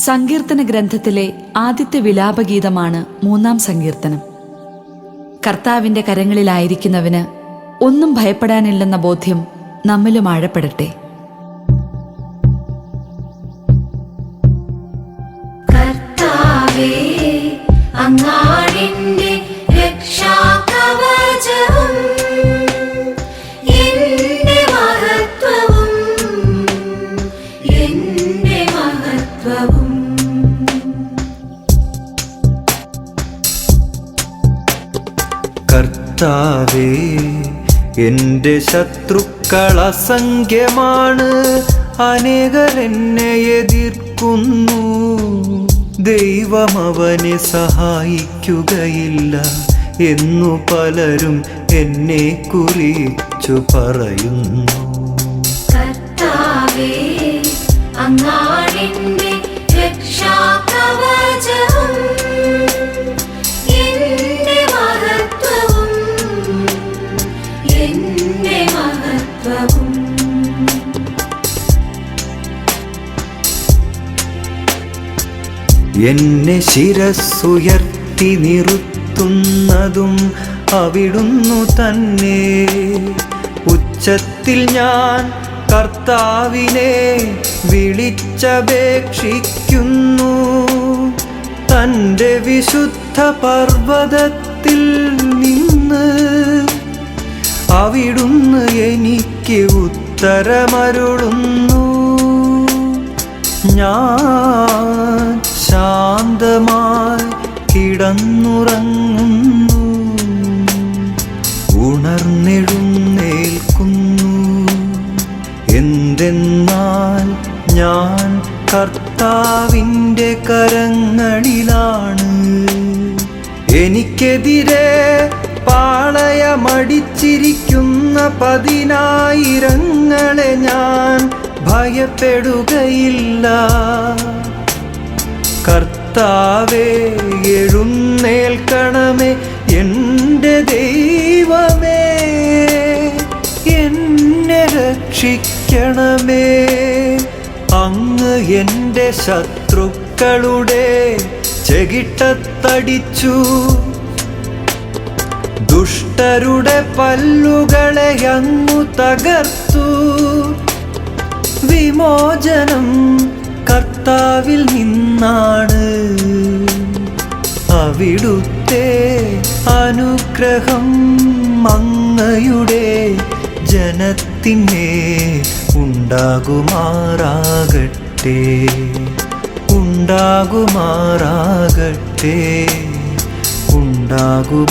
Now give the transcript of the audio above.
സങ്കീർത്തന ഗ്രന്ഥത്തിലെ ആദ്യത്തെ വിലാപഗീതമാണ് മൂന്നാം സങ്കീർത്തനം. കർത്താവിന്റെ കരങ്ങളിലായിരിക്കുന്നവന് ഒന്നും ഭയപ്പെടാനില്ലെന്ന ബോധ്യം നമ്മിലും ആഴപ്പെടട്ടെ. കർത്താവേ അങ്ങാടിന്റെ കർത്താവേ എന്റെ ശത്രുക്കൾ അസംഖ്യമാണ്. അനേകർ എന്നെ എതിർക്കുന്നു. ദൈവം അവനെ സഹായിക്കുകയില്ല എന്നു പലരും എന്നെ കുറിച്ചു പറയുന്നു. കർത്താവേ അങ്ങാടിന്റെ എന്നെ ശിരസ്സുയർത്തി നിറുത്തുന്നതും അവിടുന്നു തന്നെ. ഉച്ചത്തിൽ ഞാൻ കർത്താവിനെ വിളിച്ചപേക്ഷിക്കുന്നു. തന്റെ വിശുദ്ധ പർവതത്തിൽ നിന്ന് അവിടുന്ന് എനിക്ക് ഉത്തരമരുളുന്നു. ഞാൻ ശാന്തമായി കിടന്നുറങ്ങുന്നു. ഉണർന്നെഴുന്നേൽക്കുന്നു. എന്തെന്നാൽ ഞാൻ കർത്താവിന്റെ കരങ്ങളിലാണ്. എനിക്കെതിരെ പാളയമടിച്ചിരിക്കുന്ന പതിനായിരങ്ങളെ ഞാൻ ഭയപ്പെടുകയില്ല. കർത്താവേ എഴുന്നേൽക്കണമേ എന്റെ ദൈവമേ എന്നെ രക്ഷിക്കണമേ. അങ്ങ് എന്റെ ശത്രുക്കളുടെ ചെകിട്ടത്തടിച്ചു. ദുഷ്ടരുടെ പല്ലുകളെ അങ്ങു തകർത്തു. വിമോചനം കർത്താവിൽ നിന്നാണ്. അവിടുത്തെ അനുഗ്രഹം അങ്ങയുടെ ജനത്തിന്റെ ഉണ്ടാകുമാറാകട്ടെ ഉണ്ടാകുമാറാകട്ടെ ഉണ്ടാകുമാറാകട്ടെ.